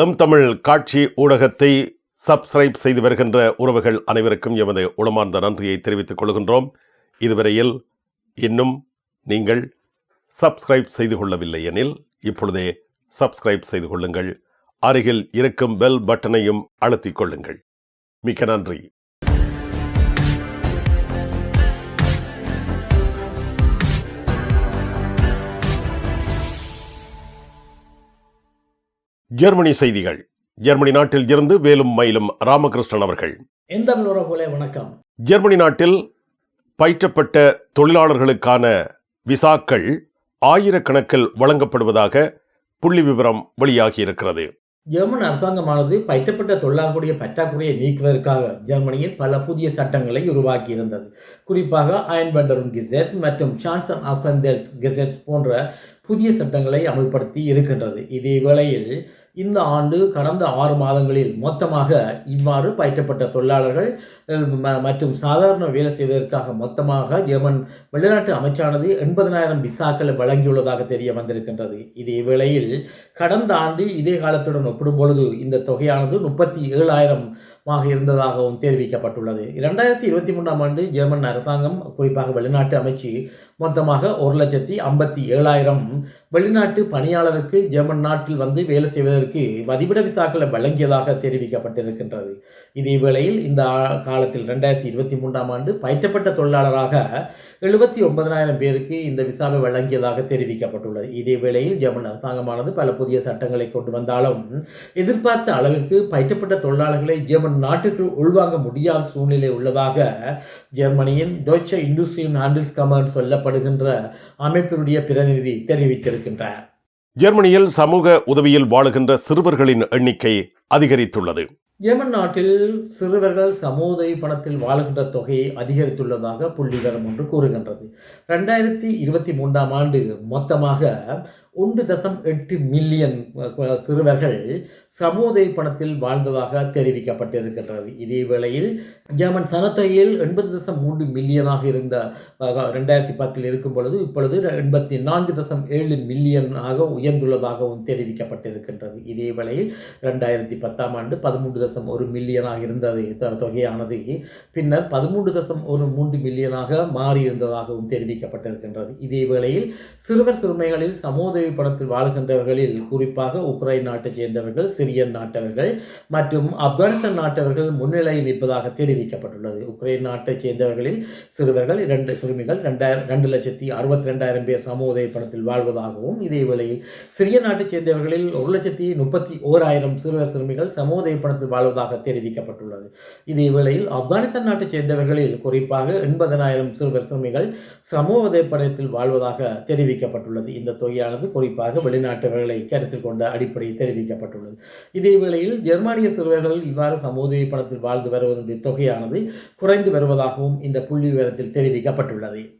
M Tamil காட்சி ஊடகத்தை subscribe செய்து வருகின்ற உறவுகள் அனைவருக்கும் எமது உளமார்ந்த நன்றியை தெரிவித்துக் கொள்கின்றோம். இதுவரையில் இன்னும் நீங்கள் சப்ஸ்கிரைப் செய்து கொள்ளவில்லை எனில் இப்பொழுதே சப்ஸ்கிரைப் செய்து கொள்ளுங்கள். அருகில் இருக்கும் பெல் பட்டனையும் அழுத்திக் கொள்ளுங்கள். மிக்க நன்றி. ஜெர்மனி செய்திகள். ஜெர்மனி நாட்டில் இருந்து வேலும் மயிலும் ராமகிருஷ்ணன் அவர்கள். எந்த உறவுகளே வணக்கம். ஜெர்மனி நாட்டில் பயிற்றப்பட்ட தொழிலாளர்களுக்கான விசாக்கள் ஆயிரக்கணக்கில் வழங்கப்படுவதாக புள்ளி விவரம் வெளியாகி இருக்கிறது ஜெர்மன் அரசாங்கமானது பயிற்றப்பட்ட தொழிலாளர்களுடைய பற்றாக்குறையை நீக்குவதற்காக ஜெர்மனியில் பல புதிய சட்டங்களை உருவாக்கி இருந்தது குறிப்பாக அயன்பண்டரும் கிசெட்ஸ் மற்றும் சான்சன் ஆஃபந்தெல் கெசெட்ஸ் போன்ற புதிய சட்டங்களை அமல்படுத்தி இருக்கின்றது. இதே வேளையில் இந்த ஆண்டு கடந்த ஆறு மாதங்களில் மொத்தமாக இவ்வாறு பயிற்றப்பட்ட தொழிலாளர்கள் ம- மற்றும் சாதாரண வேலை செய்வதற்காக மொத்தமாக ஜெர்மன் வெளிநாட்டு அமைச்சானது எண்பதனாயிரம் விசாக்களை வழங்கியுள்ளதாக தெரிய வந்திருக்கின்றது. இதே வேளையில் கடந்த ஆண்டு இதே காலத்துடன் ஒப்பிடும் பொழுது இந்த தொகையானது முப்பத்தி ஏழாயிரம் மாக இருந்ததாகவும் தெரிவிக்கப்பட்டுள்ளது. இரண்டாயிரத்தி இருபத்தி மூன்றாம் ஆண்டு ஜெர்மன் அரசாங்கம் குறிப்பாக வெளிநாட்டு அமைச்சு மொத்தமாக ஒரு லட்சத்தி ஐம்பத்தி ஏழாயிரம் வெளிநாட்டு பணியாளருக்கு ஜெர்மன் நாட்டில் வந்து வேலை செய்வதற்கு வதிவிட விசாக்களை வழங்கியதாக தெரிவிக்கப்பட்டிருக்கின்றது. இதே வேளையில் இந்த காலத்தில் ரெண்டாயிரத்தி இருபத்தி மூன்றாம் ஆண்டு பயிற்றப்பட்ட தொழிலாளராக எழுபத்தி ஒன்பதனாயிரம் பேருக்கு இந்த விசாவை வழங்கியதாக தெரிவிக்கப்பட்டுள்ளது. இதே வேளையில் ஜெர்மன் அரசாங்கமானது பல புதிய சட்டங்களை கொண்டு வந்தாலும் எதிர்பார்த்த அளவிற்கு பயிற்றப்பட்ட தொழிலாளர்களை ஜெர்மன் நாட்டுக்குள் உள்வாங்க முடியாத சூழ்நிலை உள்ளதாக ஜெர்மனியின் டோய்ச்ச இண்டஸ்ட்ரியன் ஹேண்டில்ஸ் கமர்ன் சொல்லப்படுகின்ற அமைப்பினுடைய பிரதிநிதி இருக்கின்றார் ஜெர்மனியில் சமூக உதவியில் வாழுகின்ற சிறுவர்களின் எண்ணிக்கை அதிகரித்துள்ளது. ஏமன் நாட்டில் சிறுவர்கள் சமூதை பணத்தில் வாழுகின்ற தொகையை அதிகரித்துள்ளதாக புள்ளிவரம் ஒன்று கூறுகின்றது. ரெண்டாயிரத்தி இருபத்தி மூன்றாம் ஆண்டு மொத்தமாக ஒன்று தசம் எட்டு மில்லியன் சிறுவர்கள் சமூதை பணத்தில் வாழ்ந்ததாக தெரிவிக்கப்பட்டிருக்கின்றது. இதே வேளையில் ஜெர்மன் சனத்தொகையில் எண்பது தசம் மூன்று மில்லியனாக இருந்த ரெண்டாயிரத்தி பத்தில் இருக்கும் பொழுது இப்பொழுது எண்பத்தி நான்கு தசம் ஏழு மில்லியனாக உயர்ந்துள்ளதாகவும் தெரிவிக்கப்பட்டிருக்கின்றது. இதே வேளையில் ரெண்டாயிரத்தி பத்தாம் ஆண்டு பதிமூன்று தசம் ஒரு மில்லியனாக இருந்தது தொகையானது. பின்னர் பதிமூன்று தசம் ஒரு மூன்று மில்லியனாக மாறியிருந்ததாகவும் தெரிவிக்கப்பட்டிருக்கின்றது. இதே வேளையில் சிறுவர் சிறுமைகளில் சமோதவி படத்தில் வாழ்கின்றவர்களில் குறிப்பாக உக்ரைன் நாட்டைச் சேர்ந்தவர்கள் சிரியன் நாட்டவர்கள் மற்றும் ஆப்கானிஸ்தான் நாட்டவர்கள் முன்னிலையில் நிற்பதாக தெரிவிக்கப்பட்டுள்ளது. உக்ரைன் நாட்டைச் சேர்ந்தவர்களில் சிறுவர்கள் இரண்டு சிறுமிகள் ரெண்டாயிரம் ரெண்டு லட்சத்தி அறுபத்தி ரெண்டாயிரம் பேர் சமோதவி படத்தில் வாழ்வதாகவும் இதே வேளையில் சிறிய நாட்டைச் சேர்ந்தவர்களில் ஒரு லட்சத்தி முப்பத்தி ஓராயிரம் சிறுவர் சிறுமிகள் சமூக படத்தில் வாழ்வதாக தெரிவிக்கப்பட்டுள்ளது. இதே வேளையில் ஆப்கானிஸ்தான் நாட்டைச் சேர்ந்தவர்களில் குறிப்பாக எண்பதனாயிரம் சிறுவர் சிறுமிகள் சமூக படத்தில் வாழ்வதாக தெரிவிக்கப்பட்டுள்ளது. இந்த தொகையானது குறிப்பாக வெளிநாட்டவர்களை கருத்தில் கொண்ட அடிப்படையில் தெரிவிக்கப்பட்டுள்ளது. இதே வேளையில் ஜெர்மானிய சிறுவர்கள் இவ்வாறு சமூக படத்தில் வாழ்ந்து வருவதனுடைய தொகையானது குறைந்து வருவதாகவும் இந்த புள்ளி விவரத்தில் தெரிவிக்கப்பட்டுள்ளது.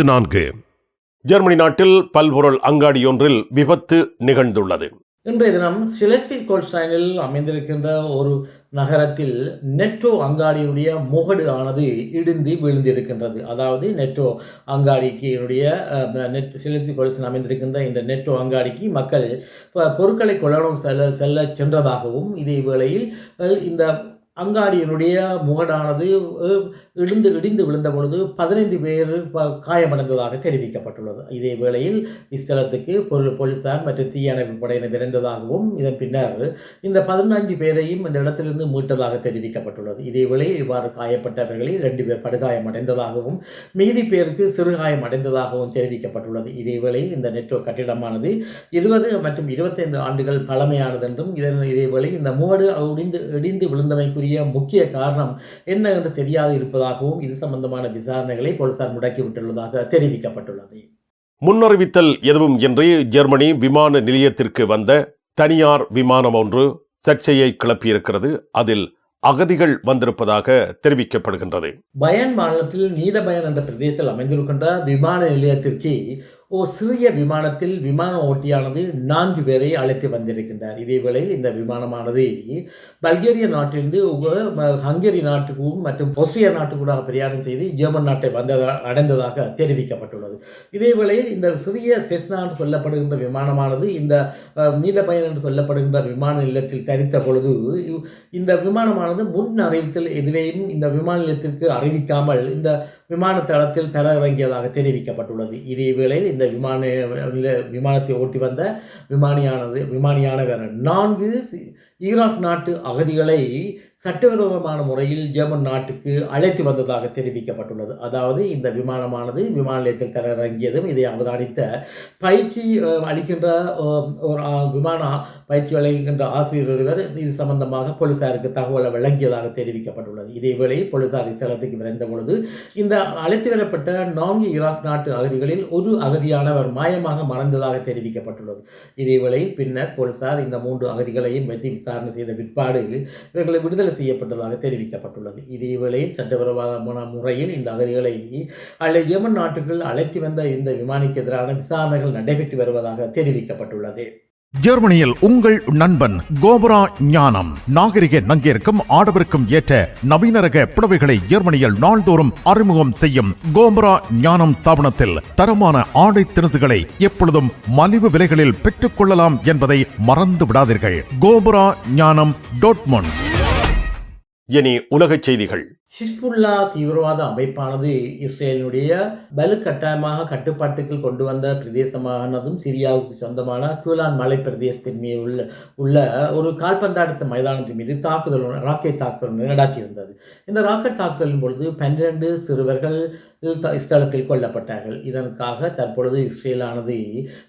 நான்கு. ஜெர்மனி நாட்டில் பல்பொருள் அங்காடியொன்றில் விபத்து நிகழ்ந்துள்ளது. இன்றைய தினம் ஷிலஸ்வி கோல்ஸ்டைனில் அமைந்திருக்கின்ற ஒரு நகரத்தில் நெட்டோ அங்காடியுடைய முகடு ஆனது இடிந்து விழுந்திருக்கின்றது. அதாவது நெட்டோ அங்காடிக்கு என்னுடைய நெட் ஷிலஸ்வி கோல்ஸ்டைன் அமைந்திருக்கின்ற இந்த நெட்டோ அங்காடிக்கு மக்கள் பொருட்களை கொள்ளணும் செல்ல செல்ல சென்றதாகவும் இதே வேளையில் இந்த அங்காடியினுடைய முகடானது இடிந்து இடிந்து விழுந்த பொழுது பதினைந்து பேர் காயமடைந்ததாக தெரிவிக்கப்பட்டுள்ளது. இதே வேளையில் இஸ்தலத்துக்கு பொருள் போலீசார் மற்றும் தீயணைப்பு படையினர் விரைந்ததாகவும் இதன் பின்னர் இந்த பதினைஞ்சு பேரையும் இந்த இடத்திலிருந்து மீட்டதாக தெரிவிக்கப்பட்டுள்ளது. இதே வேளையில் இவ்வாறு காயப்பட்டவர்களில் ரெண்டு பேர் படுகாயமடைந்ததாகவும் மீதி பேருக்கு சிறுகாயம் அடைந்ததாகவும் தெரிவிக்கப்பட்டுள்ளது. இதே வேளையில் இந்த நெட்வொர்க் கட்டிடமானது இருபது மற்றும் இருபத்தைந்து ஆண்டுகள் பழமையானது என்றும் இதன் இதே வேளையில் இந்த மூடு இடிந்து இடிந்து விழுந்தமைக்குரிய முக்கிய காரணம் என்ன என்று தெரியாது இருப்பதாகவும் இது சம்பந்தமான விசாரணைகளை போலீசார் முடக்கிவிட்டுள்ளதாக தெரிவிக்கப்பட்டுள்ளது. முன்னறிவித்தல் எதுவும் இன்றி ஜெர்மனி விமான நிலையத்திற்கு வந்த தனியார் விமானம் ஒன்று சர்ச்சையை கிளப்பியிருக்கிறது. அதில் அகதிகள் வந்திருப்பதாக தெரிவிக்கப்படுகின்றது. பயன் மாநிலத்தில் நீதபயன் என்ற பிரதேசத்தில் அமைந்திருக்கின்ற விமான நிலையத்திற்கு ஒரு சிறிய விமானத்தில் விமான ஓட்டியானது நான்கு பேரை அழைத்து வந்திருக்கின்றார். இதேவேளையில் இந்த விமானமானது பல்கேரிய நாட்டிலிருந்து ஹங்கேரி நாட்டுக்கும் மற்றும் பொசிய நாட்டுக்கூடாக பிரயாணம் செய்து ஜெர்மன் நாட்டை வந்ததா அடைந்ததாக தெரிவிக்கப்பட்டுள்ளது. இதேவேளையில் இந்த சிறிய செஸ்னா என்று சொல்லப்படுகின்ற விமானமானது இந்த மீத நீதபயன் என்று சொல்லப்படுகின்ற விமான நிலையத்தில் தரித்த பொழுது இந்த விமானமானது முன் அறிவித்தல் எதுவையும் இந்த விமான நிலையத்திற்கு அறிவிக்காமல் இந்த விமான தளத்தில் தர இறங்கியதாக தெரிவிக்கப்பட்டுள்ளது. இதே வேளையில் இந்த விமான விமானத்தை ஓட்டி வந்த விமானியானது விமானியானவர் நான்கு ஈராக் நாட்டு அகதிகளை சட்டவிரோதமான முறையில் ஜெர்மன் நாட்டுக்கு அழைத்து வந்ததாக தெரிவிக்கப்பட்டுள்ளது. அதாவது இந்த விமானமானது விமான நிலையத்தில் தர இறங்கியதும் இதை அவதானித்த பயிற்சி அளிக்கின்ற ஒரு விமான பயிற்சி வழங்குகின்ற ஆசிரியர் ஒருவர் இது சம்பந்தமாக போலீசாருக்கு தகவலை வழங்கியதாக தெரிவிக்கப்பட்டுள்ளது. இதேவேளை போலீசார் இஸ்தலத்துக்கு விரைந்த பொழுது இந்த அழைத்து வரப்பட்ட நான்கு ஈராக் நாட்டு அகதிகளில் ஒரு அகதியானவர் மாயமாக மறைந்ததாக தெரிவிக்கப்பட்டுள்ளது. இதேவேளை பின்னர் போலீசார் இந்த மூன்று அகதிகளையும் வைத்து விசாரணை செய்த பிற்பாடு இவர்களை விடுதலை செய்யப்பட்டதாக தெரிவிக்கப்பட்டுள்ளது. இதேவேளையில் சட்டவிரோதமான முறையில் இந்த அகதிகளை அல்ல யமன் நாட்டுக்குள் அழைத்து வந்த இந்த விமானிக்கு எதிரான விசாரணைகள் நடைபெற்று வருவதாக தெரிவிக்கப்பட்டுள்ளது. ஜெர்மனியில் உங்கள் நண்பன் கோபுரா ஞானம். நாகரிக நங்கிற்கும் ஆடவருக்கும் ஏற்ற நவீன ரக புடவைகளை ஜெர்மனியில் நாள்தோறும் அறிமுகம் செய்யும் கோபுரா ஞானம் ஸ்தாபனத்தில் தரமான ஆடை திணுசுகளை எப்பொழுதும் மலிவு விலைகளில் பெற்றுக் கொள்ளலாம் என்பதை மறந்து விடாதீர்கள் கோபுரா ஞானம் டோட்மொன் இனி உலகச் செய்திகள். ஹிஸ்புல்லா தீவிரவாத அமைப்பானது இஸ்ரேலினுடைய வலுக்கட்டாயமாக கட்டுப்பாட்டுக்குள் கொண்டு வந்த பிரதேசமானதும் சிரியாவுக்கு சொந்தமான கூலான் மலை பிரதேசத்தின் மீது உள்ள உள்ள ஒரு கால்பந்தாட்ட மைதானத்தின் மீது தாக்குதல் ராக்கெட் தாக்குதல் நடாத்தியிருந்தது. இந்த ராக்கெட் தாக்குதலின் பொழுது பன்னிரண்டு சிறுவர்கள் ஸ்தலத்தில் கொல்லப்பட்டார்கள். இதற்காக தற்பொழுது இஸ்ரேலானது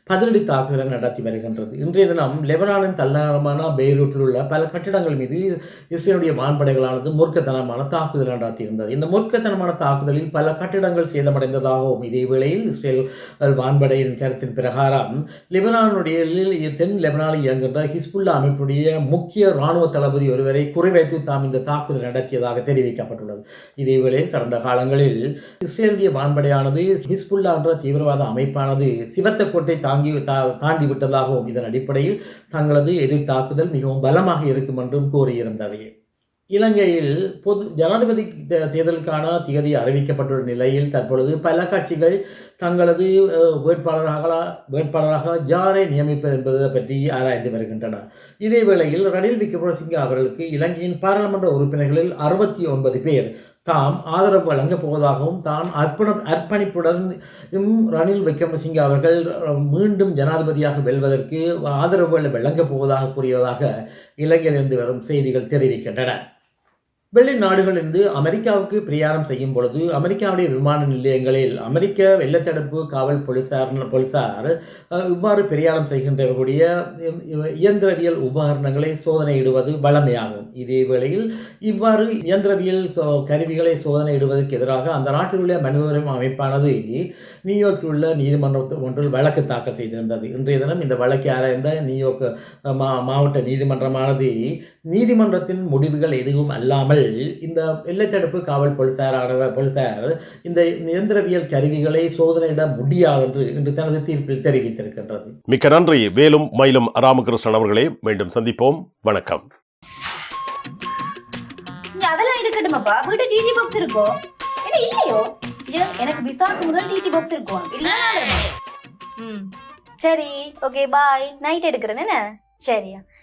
பதிலடி தாக்குதலை நடத்தி வருகின்றது. இன்றைய தினம் லெபனானின் தலைநகரமான பெய்ரூட்டில் உள்ள பல கட்டிடங்கள் மீது இஸ்ரேலுடைய வான்படைகளானது மூர்க்கத்தனமான தாக்குதல் நடத்தியிருந்தது இந்த மூர்க்கத்தனமான தாக்குதலில் பல கட்டிடங்கள் சேதமடைந்ததாகவும் இதே வேளையில் இஸ்ரேல் வான்படையின் கருத்தின் பிரகாரம் லெபனானுடைய தென் லெபனானில் இயங்குகின்ற ஹிஸ்புல்லா அமைப்புடைய முக்கிய இராணுவ தளபதி ஒருவரை குறிவைத்து தாம் இந்த தாக்குதல் நடத்தியதாக தெரிவிக்கப்பட்டுள்ளது. இதே வேளையில் கடந்த காலங்களில் இஸ்ரேலிய வான்படையானது ஹிஸ்புல்லா என்ற தீவிரவாத அமைப்பானது சிவத்த கோட்டை தாங்கி தா- தாண்டி விட்டதாகவும் இதன் அடிப்படையில் தங்களது எதிர் தாக்குதல் மிகவும் பலமாக இருக்கும் என்றும் கூறியிருந்தது. இலங்கையில் பொது ஜனாதிபதி தேர்தலுக்கான திகதி அறிவிக்கப்பட்டுள்ள நிலையில் தற்பொழுது பல கட்சிகள் தங்களது வேட்பாளராக வேட்பாளராக யாரை நியமிப்பது என்பதை பற்றி ஆராய்ந்து வருகின்றன. இதே வேளையில் ரணில் விக்ரமசிங்க அவர்களுக்கு இலங்கையின் பாராளுமன்ற உறுப்பினர்களில் அறுபத்தி ஒன்பது பேர் தாம் ஆதரவு வழங்கப் போவதாகவும் தான் அர்ப்பண அர்ப்பணிப்புடன் ரணில் விக்ரமசிங்க அவர்கள் மீண்டும் ஜனாதிபதியாக வெல்வதற்கு ஆதரவுகளை வழங்கப் போவதாக கூறியதாக இலங்கையிலிருந்து வரும் செய்திகள் தெரிவிக்கின்றன. வெள்ளை நாடுகளிலிருந்து அமெரிக்காவுக்கு பிரயாணம் செய்யும் பொழுது அமெரிக்காவுடைய விமான நிலையங்களில் அமெரிக்க வெள்ளத்தடுப்பு காவல் போலீசார் போலீசார் இவ்வாறு பிரயாணம் செய்கின்றவர்களுடைய இயந்திரவியல் உபகரணங்களை சோதனையிடுவது வழமையாகும். இதே வேளையில் இவ்வாறு இயந்திரவியல் சோ- கருவிகளை சோதனையிடுவதற்கு எதிராக அந்த நாட்டில் உள்ள மனித உரிமை அமைப்பானது நியூயார்க்கில் உள்ள நீதிமன்றத்து ஒன்றில் வழக்கு தாக்கல் செய்திருந்தது. இன்றைய தினம் இந்த வழக்கை ஆராய்ந்த நியூயார்க் மா மாவட்ட நீதிமன்றமானது நீதிமன்றத்தின் முடிவுகள் எதுவும் அல்லாமல் இந்த எல்லைத்தடுப்பு காவல் போலீசாரான போலீசார் இந்த இயந்திரவியல் கருவிகளை சோதனையிட முடியாது என்று இன்று தனது தீர்ப்பில் தெரிவித்திருக்கின்றது. மிக்க நன்றி. வேலும் மயிலும் ராமகிருஷ்ணன் அவர்களே மீண்டும் சந்திப்போம். வணக்கம். அதெல்லாம் இருக்கட்டுமாப்பா? வீட்டு டிடி பாக்ஸ் இருக்கோ? என்ன இல்லையோ? எனக்கு விசாக்கு முதல் டிடி பாக்ஸ் இருக்கும் இல்ல ம் சரி ஓகே பாய் நைட் எடுக்கிறேன் என்ன? சரியா.